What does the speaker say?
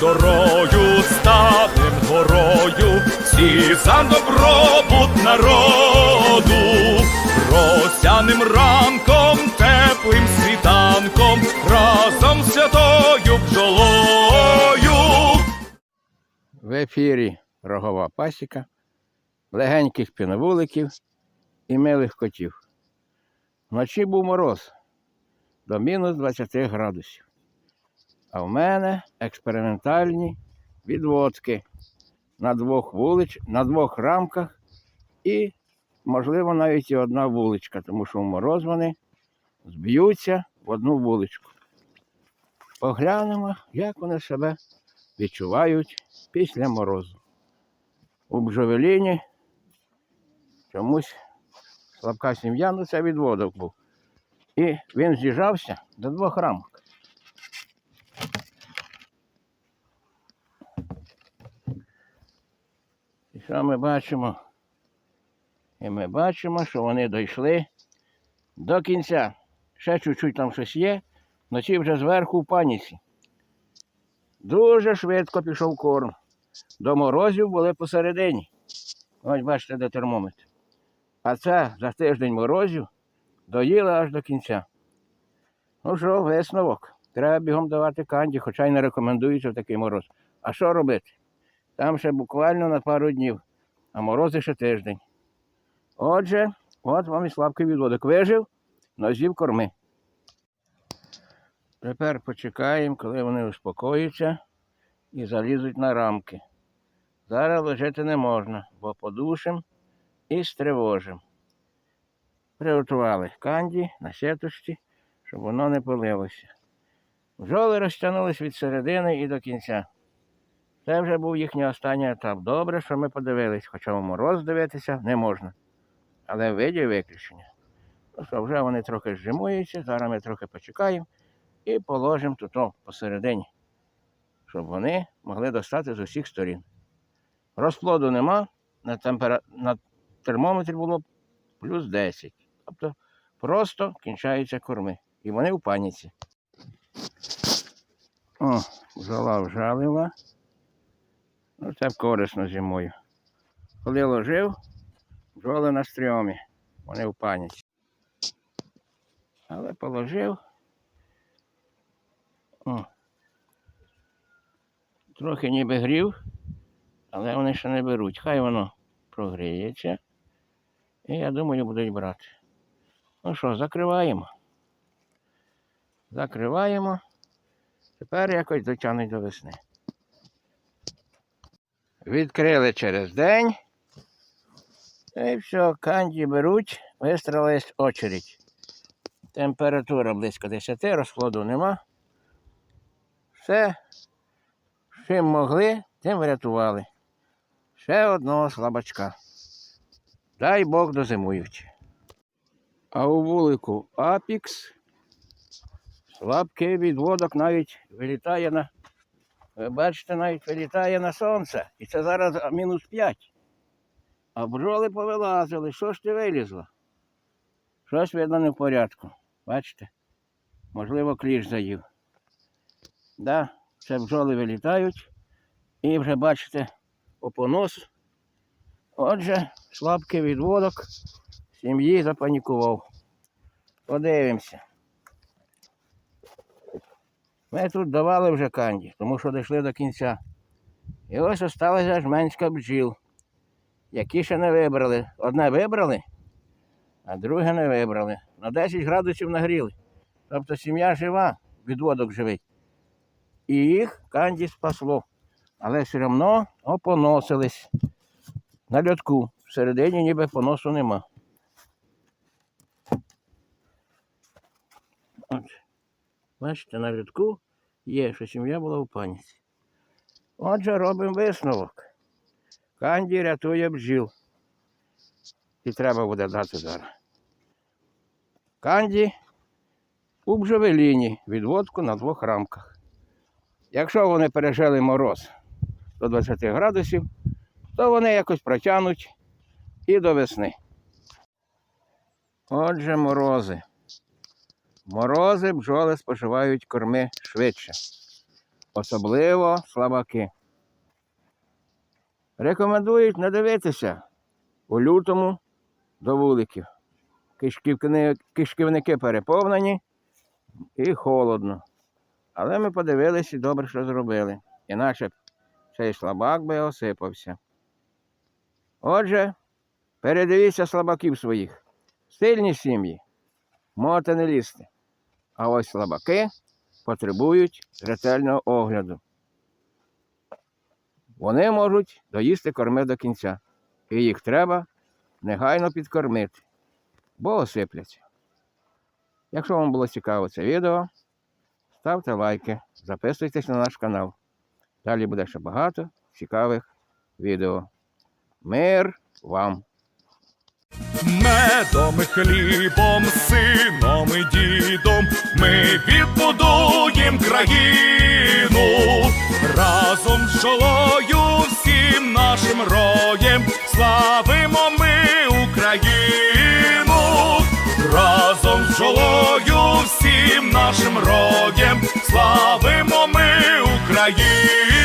дорою ставим горою, всі за добробут народу, росяним ранком, теплим світанком, разом святою бджолою. В ефірі рогова пасіка, легеньких піновуликів і милих котів. Вночі був мороз до мінус 20 градусів. А в мене експериментальні відводки на двох вулич, на двох рамках і, можливо, навіть і одна вуличка, тому що в мороз вони зб'ються в одну вуличку. Поглянемо, як вони себе відчувають після морозу. У бджовеліні чомусь слабка сім'я, ну це відводок був. І він з'їжджався до двох рамок. Що ми бачимо? І ми бачимо, що вони дійшли до кінця. Ще чуть-чуть там щось є, вночі вже зверху в паніці. Дуже швидко пішов корм. До морозів були посередині. Ось бачите, де термометр. А це за тиждень морозів доїли аж до кінця. Ну що, висновок. Треба бігом давати канді, хоча й не рекомендується в такий мороз. А що робити? Там ще буквально на пару днів, а морози ще тиждень. Отже, от вам і слабкий відводок. Вижив, нозів корми. Тепер почекаємо, коли вони успокоються і залізуть на рамки. Зараз лежати не можна, бо подушим і стривожим. Приготували канді на сіточці, щоб воно не пилилося. Бджоли розтягнулись від середини і до кінця. Це вже був їхній останній етап. Добре, що ми подивились, хоча мороз дивитися не можна. Але виді виключення. Ну що, вже вони трохи зжимуються, зараз ми трохи почекаємо і положимо тут посередині, щоб вони могли достати з усіх сторін. Розплоду нема, на, темпера... на термометрі було плюс 10. Тобто просто кінчаються корми. І вони в паніці. О, бджола вжалила. Ну, це корисно зимою. Коли ложив, бджоли на стрьомі. Вони в паніці. Але положив. О. Трохи ніби грів, але вони ще не беруть. Хай воно прогріється. І я думаю, будуть брати. Ну що, закриваємо. Закриваємо. Тепер якось дотягнуть до весни. Відкрили через день. І все, канді беруть, вистрілилась очередь. Температура близько 10, розкладу нема. Все, чим могли, тим врятували. Ще одного слабачка. Дай Бог дозимують. А у вулику Апікс слабкий відводок навіть вилітає на. Ви бачите, навіть вилітає на сонце. І це зараз мінус 5. А бджоли повилазили. Що ж ти вилізло? Щось видно не в порядку. Бачите? Можливо, кліш заїв. Да, це бджоли вилітають. І вже бачите опонос. Отже, слабкий відводок сім'ї запанікував. Подивимося. Ми тут давали вже канді, тому що дійшли до кінця. І ось осталася жменська бджіл, які ще не вибрали. Одне вибрали, а друге не вибрали. На 10 градусів нагріли. Тобто сім'я жива, відводок живий. І їх канді спасло. Але все одно опоносились на льотку. Всередині ніби поносу нема. От. Бачите, на льотку є, що сім'я була в паніці. Отже, робимо висновок. Канді рятує бджіл. І треба буде дати зараз. Канді у бджовеліні відводку на двох рамках. Якщо вони пережили мороз до 20 градусів, то вони якось протягнуть і до весни. Отже, морози. Морози бджоли споживають корми швидше. особливо слабаки. Рекомендують не дивитися у лютому до вуликів. Кишківни- Кишківники переповнені і холодно. Але ми подивилися і добре, що зробили. Іначе цей слабак би осипався. Отже, передивіться слабаків своїх. Сильні сім'ї можете не лізти. А ось слабаки потребують ретельного огляду. Вони можуть доїсти корми до кінця, і їх треба негайно підкормити, бо осипляться. Якщо вам було цікаво це відео, ставте лайки, записуйтесь на наш канал. Далі буде ще багато цікавих відео. Мир вам! Медом хлібом, сином рогєм славимо ми Україну.